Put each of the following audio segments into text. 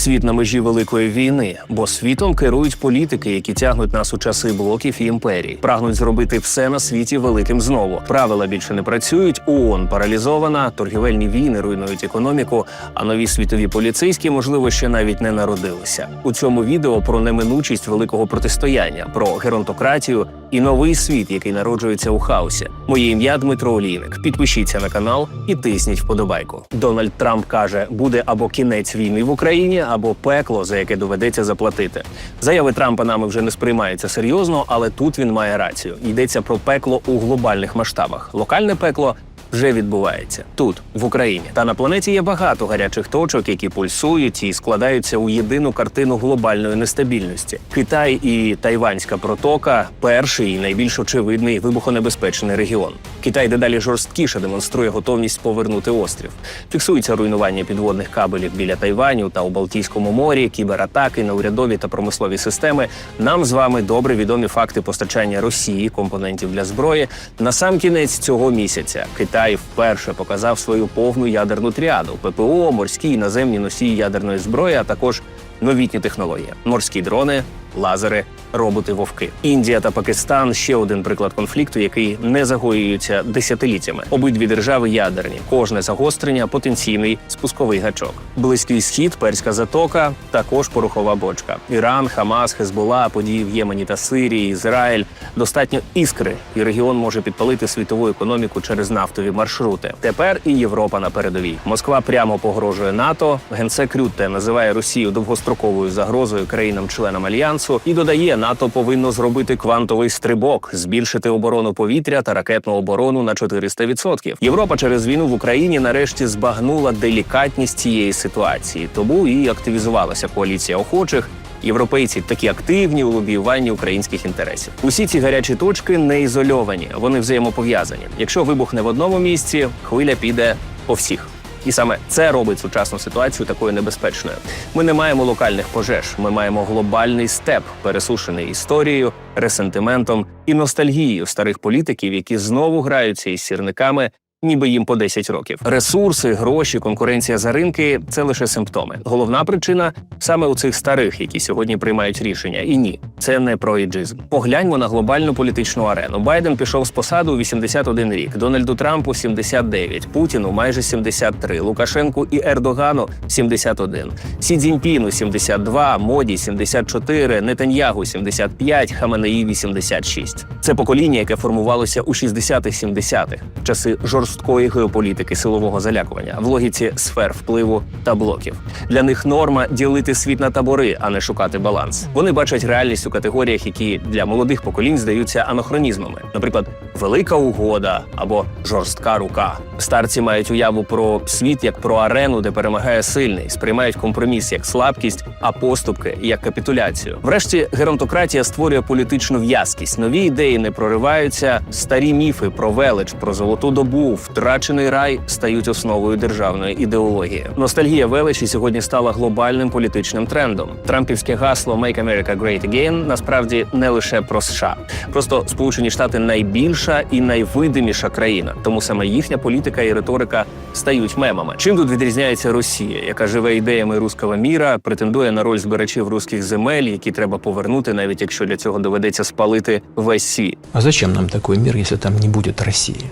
Світ на межі великої війни, бо світом керують політики, які тягнуть нас у часи блоків і імперій, прагнуть зробити все на світі великим знову. Правила більше не працюють. ООН паралізована, торгівельні війни руйнують економіку. А нові світові поліцейські, можливо, ще навіть не народилися. У цьому відео про неминучість великого протистояння, про геронтократію і новий світ, який народжується у хаосі. Моє ім'я Дмитро Олійник. Підпишіться на канал і тисніть вподобайку. Дональд Трамп каже, буде або кінець війни в Україні, або пекло, за яке доведеться заплатити. Заяви Трампа нами вже не сприймаються серйозно, але тут він має рацію. Йдеться про пекло у глобальних масштабах. Локальне пекло. Вже відбувається тут, в Україні, та на планеті є багато гарячих точок, які пульсують і складаються у єдину картину глобальної нестабільності. Китай і Тайванська протока перший і найбільш очевидний вибухонебезпечний регіон. Китай дедалі жорсткіше демонструє готовність повернути острів. Фіксується руйнування підводних кабелів біля Тайваню та у Балтійському морі, кібератаки на урядові та промислові системи. Нам з вами добре відомі факти постачання Росії компонентів для зброї. На сам кінець цього місяця Китай вперше показав свою повну ядерну тріаду: ППО, морські і наземні носії ядерної зброї, а також новітні технології: морські дрони, лазери, роботи вовки. Індія та Пакистан ще один приклад конфлікту, який не загоюється десятиліттями. Обидві держави ядерні. Кожне загострення потенційний спусковий гачок. Близький схід, перська затока, також порохова бочка. Іран, Хамас, Хезбола, події в Ємені та Сирії, Ізраїль. Достатньо іскри, і регіон може підпалити світову економіку через нафтові маршрути. Тепер і Європа на передовій. Москва прямо погрожує НАТО. Генсек Рютте називає Росію довгостроковою загрозою країнам-членам альянсу і додає, НАТО повинно зробити квантовий стрибок, збільшити оборону повітря та ракетну оборону на 400%. Європа через війну в Україні нарешті збагнула делікатність цієї ситуації, тому і активізувалася коаліція охочих. Європейці такі активні у лобіюванні українських інтересів. Усі ці гарячі точки не ізольовані, вони взаємопов'язані. Якщо вибухне в одному місці, хвиля піде по всіх. І саме це робить сучасну ситуацію такою небезпечною. Ми не маємо локальних пожеж, ми маємо глобальний степ, пересушений історією, ресентиментом і ностальгією старих політиків, які знову граються із сірниками. Ніби їм по 10 років. Ресурси, гроші, конкуренція за ринки це лише симптоми. Головна причина саме у цих старих, які сьогодні приймають рішення. І ні, це не про іджизм. Погляньмо на глобальну політичну арену. Байден пішов з посади у 81 рік, Дональду Трампу 79, Путіну майже 73, Лукашенку і Ердогану 71, Сі Цзіньпіну 72, Моді 74, Нетаньягу 75, Хаменеї 86. Це покоління, яке формувалося у 60-х-70-х, часи жорсткої геополітики силового залякування в логіці сфер впливу та блоків. Для них норма ділити світ на табори, а не шукати баланс. Вони бачать реальність у категоріях, які для молодих поколінь здаються анахронізмами, наприклад, велика угода або жорстка рука. Старці мають уяву про світ як про арену, де перемагає сильний, сприймають компроміс як слабкість, а поступки як капітуляцію. Врешті геронтократія створює політичну в'язкість. Нові ідеї не прориваються. Старі міфи про велич, про золоту добу, втрачений рай стають основою державної ідеології. Ностальгія величі сьогодні стала глобальним політичним трендом. Трампівське гасло «Make America Great Again» насправді не лише про США. Просто Сполучені Штати найбільша і найвидиміша країна, тому саме їхня політика і риторика стають мемами. Чим тут відрізняється Росія, яка живе ідеями руського міра, претендує на роль збирачів руських земель, які треба повернути, навіть якщо для цього доведеться спалити весь світ. А зачем нам такой мир, если там не будет России?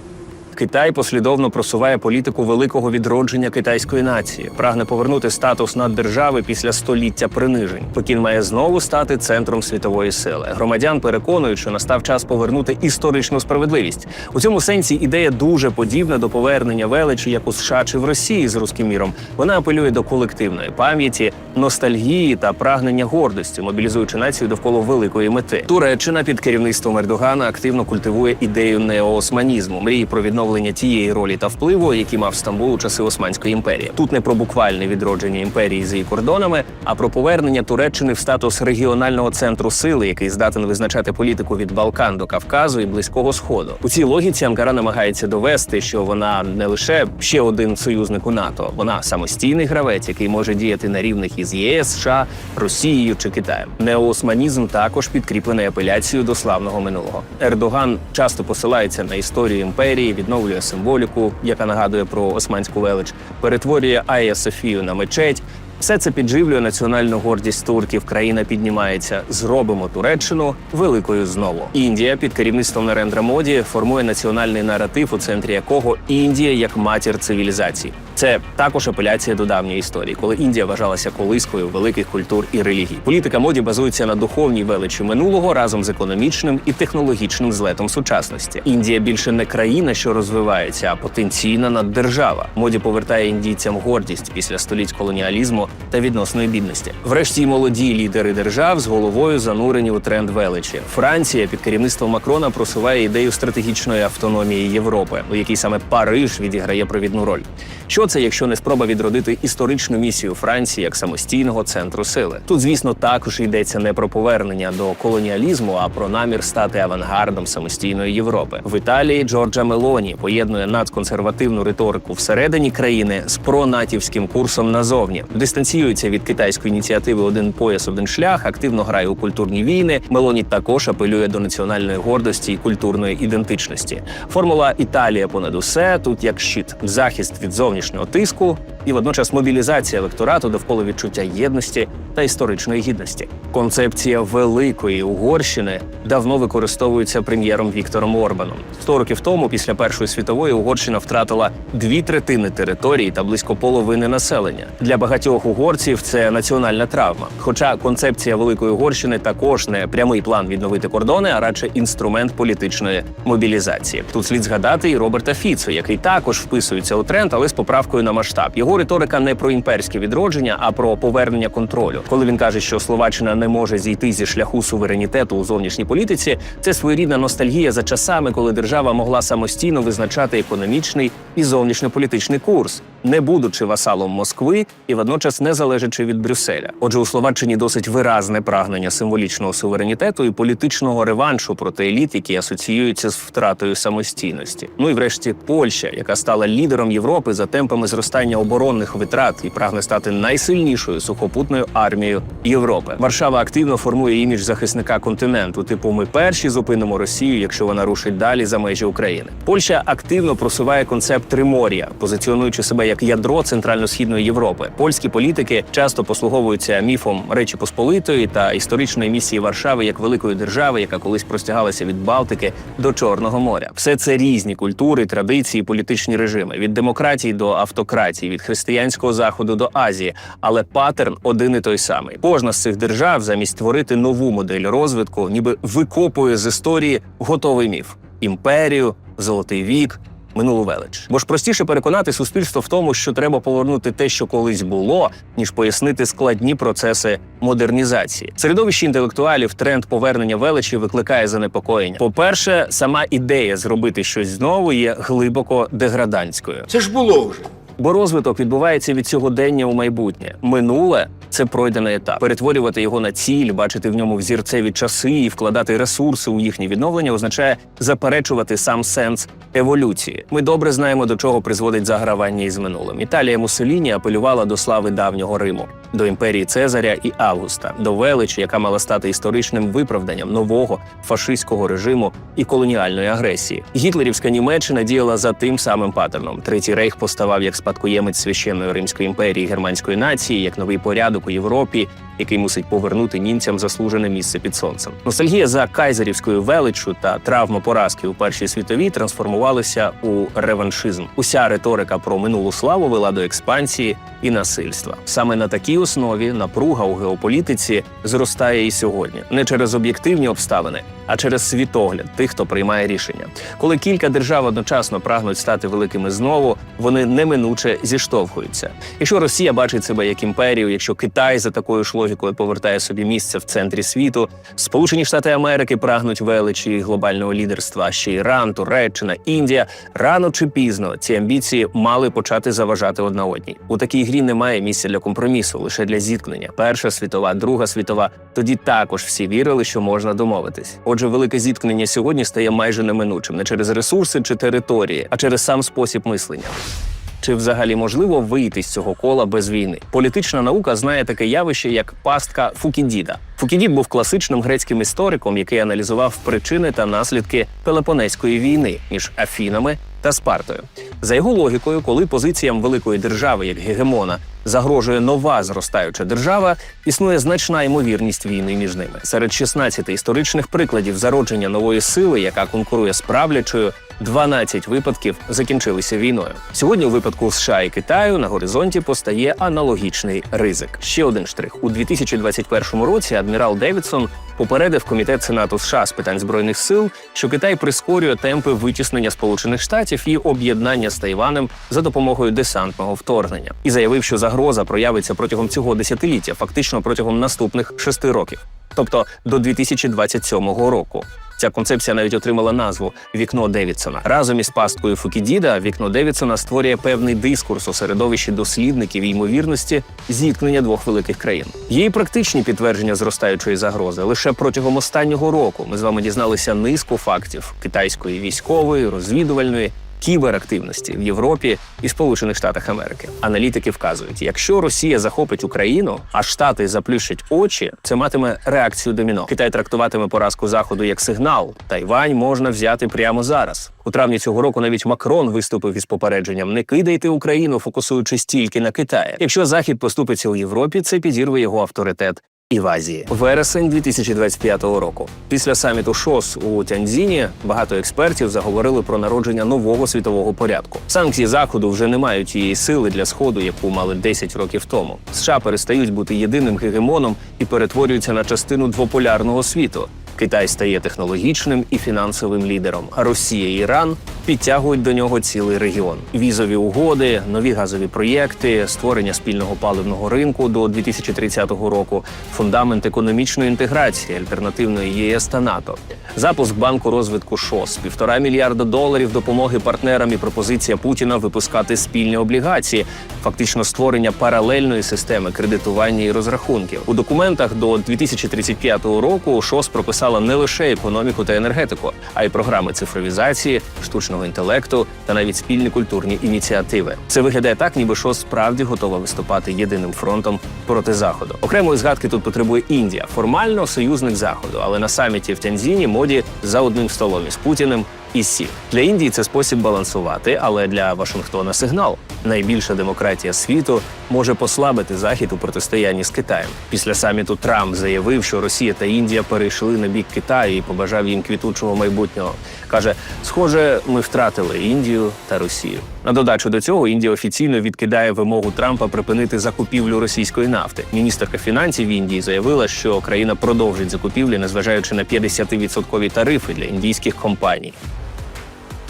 Китай послідовно просуває політику великого відродження китайської нації, прагне повернути статус наддержави після століття принижень. Пекін має знову стати центром світової сили. Громадян переконують, що настав час повернути історичну справедливість. У цьому сенсі ідея дуже подібна до повернення величі, як у США чи в Росії з руським міром. Вона апелює до колективної пам'яті, ностальгії та прагнення гордості, мобілізуючи націю довкола великої мети. Туреччина під керівництвом Ердогана активно культивує ідею неоосманізму, мрії про відновлення тієї ролі та впливу, які мав Стамбул у часи Османської імперії. Тут не про буквальне відродження імперії за її кордонами, а про повернення Туреччини в статус регіонального центру сили, який здатен визначати політику від Балкан до Кавказу і Близького Сходу. У цій логіці Анкара намагається довести, що вона не лише ще один союзник у НАТО, вона самостійний гравець, який може діяти на рівних із ЄС, США, Росією чи Китаєм. Неоосманізм також підкріплений апеляцією до славного минулого. Ердоган часто посилається на історію імперії, відновлює символіку, яка нагадує про османську велич, перетворює Айя Софію на мечеть. Все це підживлює національну гордість турків. Країна піднімається. Зробимо Туреччину великою знову. Індія під керівництвом Нарендра Моді формує національний наратив, у центрі якого Індія як матір цивілізації. Це також апеляція до давньої історії, коли Індія вважалася колискою великих культур і релігій. Політика моді базується на духовній величі минулого разом з економічним і технологічним злетом сучасності. Індія більше не країна, що розвивається, а потенційна наддержава. Моді повертає індійцям гордість після століть колоніалізму та відносної бідності. Врешті молоді лідери держав з головою занурені у тренд величі. Франція під керівництвом Макрона просуває ідею стратегічної автономії Європи, у якій саме Париж відіграє провідну роль. Що це, якщо не спроба відродити історичну місію Франції як самостійного центру сили? Тут, звісно, також йдеться не про повернення до колоніалізму, а про намір стати авангардом самостійної Європи. В Італії Джорджа Мелоні поєднує надконсервативну риторику всередині країни з пронатівським курсом назовні. Дистанціюється від китайської ініціативи Один пояс, один шлях, активно грає у культурні війни. Мелоні також апелює до національної гордості і культурної ідентичності. Формула Італія понад усе тут як щит, захист від зовнішнього тиску і водночас мобілізація електорату довкола відчуття єдності та історичної гідності. Концепція великої Угорщини давно використовується прем'єром Віктором Орбаном. Сто років тому, після Першої світової, Угорщина втратила дві третини території та близько половини населення. Для багатьох угорців це національна травма. Хоча концепція великої Угорщини також не прямий план відновити кордони, а радше інструмент політичної мобілізації. Тут слід згадати і Роберта Фіцо, який також вписується у тренд, але з поправкою на масштаб. Його риторика не про імперське відродження, а про повернення контролю. Коли він каже, що Словаччина не може зійти зі шляху суверенітету у зовнішній політиці, це своєрідна ностальгія за часами, коли держава могла самостійно визначати економічний і зовнішньополітичний курс, не будучи васалом Москви і водночас не залежачи від Брюсселя. Отже, у Словаччині досить виразне прагнення символічного суверенітету і політичного реваншу проти еліт, які асоціюються з втратою самостійності. Ну і врешті Польща, яка стала лідером Європи за темпами зростання оборонних витрат і прагне стати найсильнішою сухопутною армією Європи. Варшава активно формує імідж захисника континенту. Типу, ми перші зупинимо Росію, якщо вона рушить далі за межі України. Польща активно просуває концепт Тримор'я, позиціонуючи себе як ядро центрально-східної Європи. Польські політики часто послуговуються міфом Речі Посполитої та історичної місії Варшави як великої держави, яка колись простягалася від Балтики до Чорного моря. Все це різні культури, традиції, політичні режими від демократії до автократії, від християнського заходу до Азії. Але паттерн один і той самий. Кожна з цих держав замість створити нову модель розвитку, ніби викопує з історії готовий міф: імперію, золотий вік. Минулу велич, бо ж простіше переконати суспільство в тому, що треба повернути те, що колись було, ніж пояснити складні процеси модернізації. Середовище інтелектуалів тренд повернення величі викликає занепокоєння. По-перше, сама ідея зробити щось знову є глибоко деградантською. Це ж було вже. Бо розвиток відбувається від сьогодення у майбутнє. Минуле це пройдений етап. Перетворювати його на ціль, бачити в ньому взірцеві часи і вкладати ресурси у їхнє відновлення означає заперечувати сам сенс еволюції. Ми добре знаємо, до чого призводить загравання із минулим. Італія Муссоліні апелювала до слави давнього Риму, до імперії Цезаря і Августа, до величі, яка мала стати історичним виправданням нового фашистського режиму і колоніальної агресії. Гітлерівська Німеччина діяла за тим самим паттерном. Третій рейх поставав як спадкоємець священної римської імперії германської нації, як новий порядок у Європі, який мусить повернути німцям заслужене місце під сонцем. Ностальгія за кайзерівською величчю та травма поразки у першій світовій трансформувалися у реваншизм. Уся риторика про минулу славу вела до експансії і насильства. Саме на такій основі напруга у геополітиці зростає і сьогодні, не через об'єктивні обставини, а через світогляд тих, хто приймає рішення. Коли кілька держав одночасно прагнуть стати великими знову, вони неминуче зіштовхуються. Якщо Росія бачить себе як імперію, якщо Китай за такою ж логікою повертає собі місце в центрі світу, Сполучені Штати Америки прагнуть величі глобального лідерства. а Ще Іран, Туреччина, Індія рано чи пізно ці амбіції мали почати заважати одна одній. У такій грі немає місця для компромісу, лише для зіткнення. Перша світова, друга світова. Тоді також всі вірили, що можна домовитись. Велике зіткнення сьогодні стає майже неминучим не через ресурси чи території, а через сам спосіб мислення. Чи взагалі можливо вийти з цього кола без війни? Політична наука знає таке явище, як пастка Фукідіда. Фукідід був класичним грецьким істориком, який аналізував причини та наслідки Пелопонезької війни між Афінами та Спартою. За його логікою, коли позиціям великої держави як гегемона загрожує нова зростаюча держава, існує значна ймовірність війни між ними. Серед 16 історичних прикладів зародження нової сили, яка конкурує з правлячою, 12 випадків закінчилися війною. Сьогодні, у випадку США і Китаю, на горизонті постає аналогічний ризик. Ще один штрих у 2021 році. Адмірал Девідсон попередив комітет Сенату США з питань збройних сил, що Китай прискорює темпи витіснення Сполучених Штатів і об'єднання з Тайванем за допомогою десантного вторгнення, і заявив, що загроза проявиться протягом цього десятиліття, фактично протягом наступних шести років, тобто до 2027 року. Ця концепція навіть отримала назву Вікно Девідсона. Разом із пасткою Фукідіда вікно Девідсона створює певний дискурс у середовищі дослідників і ймовірності зіткнення двох великих країн. Й практичні підтвердження зростаючої загрози. Лише протягом останнього року ми з вами дізналися низку фактів китайської військової, розвідувальної. Кіберактивності в Європі і Сполучених Штатах Америки аналітики вказують, якщо Росія захопить Україну, а Штати заплющать очі, це матиме реакцію доміно. Китай трактуватиме поразку заходу як сигнал. Тайвань можна взяти прямо зараз. У травні цього року навіть Макрон виступив із попередженням: не кидайте Україну, фокусуючись тільки на Китаї. Якщо Захід поступиться у Європі, це підірве його авторитет і в Азії. Вересень 2025 року. Після саміту ШОС у Тяньзіні багато експертів заговорили про народження нового світового порядку. Санкції заходу вже не мають тієї сили для сходу, яку мали 10 років тому. США перестають бути єдиним гегемоном і перетворюються на частину двополярного світу. Китай стає технологічним і фінансовим лідером, а Росія і Іран підтягують до нього цілий регіон. Візові угоди, нові газові проєкти, створення спільного паливного ринку до 2030 року, фундамент економічної інтеграції, альтернативної ЄС та НАТО, запуск банку розвитку ШОС, півтора мільярда доларів допомоги партнерам і пропозиція Путіна випускати спільні облігації, фактично створення паралельної системи кредитування і розрахунків. У документах до 2035 року ШОС прописала не лише економіку та енергетику, а й програми цифровізації, штучного інтелекту та навіть спільні культурні ініціативи. Це виглядає так, ніби ШОС справді готова виступати єдиним фронтом проти заходу. Окремої згадки тут потребує Індія, формально союзник заходу, але на саміті в Тяньзіні моді за одним столом із Путіним і Сі. Для Індії це спосіб балансувати, але для Вашингтона сигнал. Найбільша демократія світу може послабити захід у протистоянні з Китаєм. Після саміту Трамп заявив, що Росія та Індія перейшли на бік Китаю і побажав їм квітучого майбутнього. каже: схоже, ми втратили Індію та Росію. На додачу до цього Індія офіційно відкидає вимогу Трампа припинити закупівлю російської нафти. Міністерка фінансів Індії заявила, що країна продовжить закупівлі, незважаючи на 50% тарифи для індійських компаній.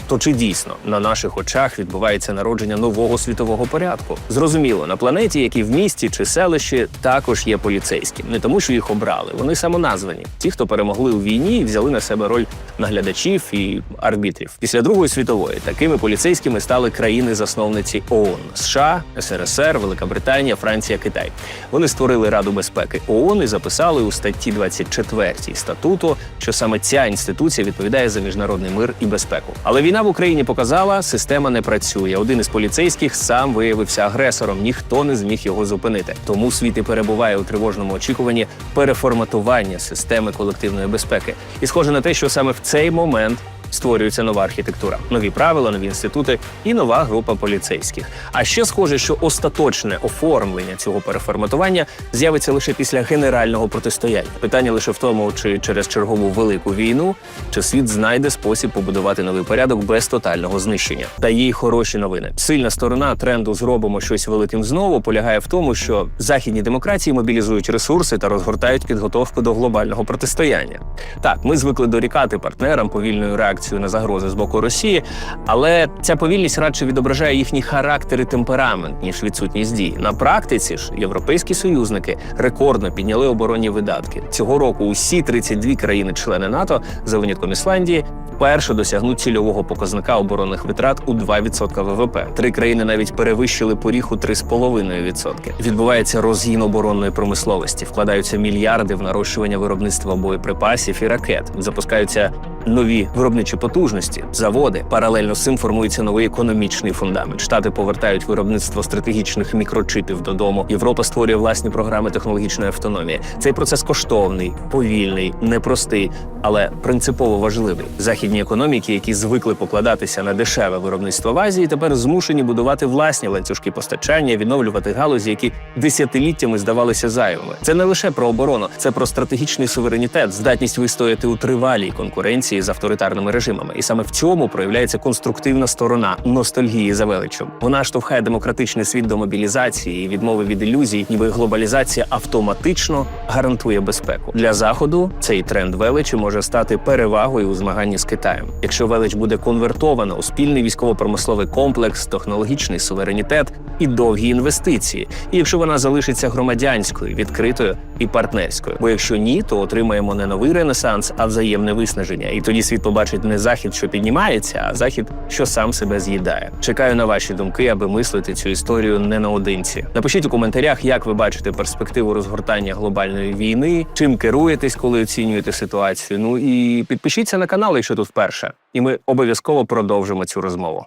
То чи дійсно на наших очах відбувається народження нового світового порядку? Зрозуміло, на планеті, як і в місті чи селищі, також є поліцейські. Не тому, що їх обрали, вони самоназвані. Ті, хто перемогли у війні взяли на себе роль наглядачів і арбітрів. Після Другої світової такими поліцейськими стали країни-засновниці ООН США, СРСР, Велика Британія, Франція, Китай. Вони створили Раду безпеки ООН і записали у статті 24 статуту, що саме ця інституція відповідає за міжнародний мир і безпеку. Але війна в Україні показала, система не працює. Один із поліцейських сам виявився агресором. Ніхто не зміг його зупинити. Тому світ і перебуває у тривожному очікуванні переформатування системи колективної безпеки. І схоже на те, що саме в цей момент. Створюється нова архітектура, нові правила, нові інститути і нова група поліцейських. А ще схоже, що остаточне оформлення цього переформатування з'явиться лише після генерального протистояння. Питання лише в тому, чи через чергову велику війну, чи світ знайде спосіб побудувати новий порядок без тотального знищення. Та є й хороші новини. Сильна сторона тренду зробимо щось великим знову полягає в тому, що західні демократії мобілізують ресурси та розгортають підготовку до глобального протистояння. Так, ми звикли дорікати партнерам повільною реакцією на загрози з боку Росії, але ця повільність радше відображає їхній характер і темперамент ніж відсутність дій. На практиці ж європейські союзники рекордно підняли оборонні видатки цього року. Усі 32 країни-члени НАТО за винятком Ісландії. Вперше досягнуть цільового показника оборонних витрат у 2% ВВП. Три країни навіть перевищили поріг у 3,5%. Відбувається розгін оборонної промисловості, вкладаються мільярди в нарощування виробництва боєприпасів і ракет. Запускаються нові виробничі потужності, заводи. Паралельно з цим формується новий економічний фундамент. Штати повертають виробництво стратегічних мікрочипів додому. Європа створює власні програми технологічної автономії. Цей процес коштовний, повільний, непростий, але принципово важливий. Західні економіки, які звикли покладатися на дешеве виробництво в Азії, тепер змушені будувати власні ланцюжки постачання, відновлювати галузі, які десятиліттями здавалися зайвими. Це не лише про оборону, це про стратегічний суверенітет, здатність вистояти у тривалій конкуренції з авторитарними режимами. І саме в цьому проявляється конструктивна сторона ностальгії за величем. Вона штовхає демократичний світ до мобілізації і відмови від ілюзій, ніби глобалізація автоматично гарантує безпеку. Для заходу цей тренд величі може стати перевагою у змаганні з Китаєм. Якщо велич буде конвертована у спільний військово-промисловий комплекс, технологічний суверенітет і довгі інвестиції, і якщо вона залишиться громадянською, відкритою і партнерською. Бо якщо ні, то отримаємо не новий ренесанс, а взаємне виснаження. І тоді світ побачить не захід, що піднімається, а захід, що сам себе з'їдає. Чекаю на ваші думки, аби мислити цю історію не наодинці. Напишіть у коментарях, як ви бачите перспективу розгортання глобальної війни, чим керуєтесь, коли оцінюєте ситуацію. Ну і підпишіться на канал, якщо тут вперше, і ми обов'язково продовжимо цю розмову.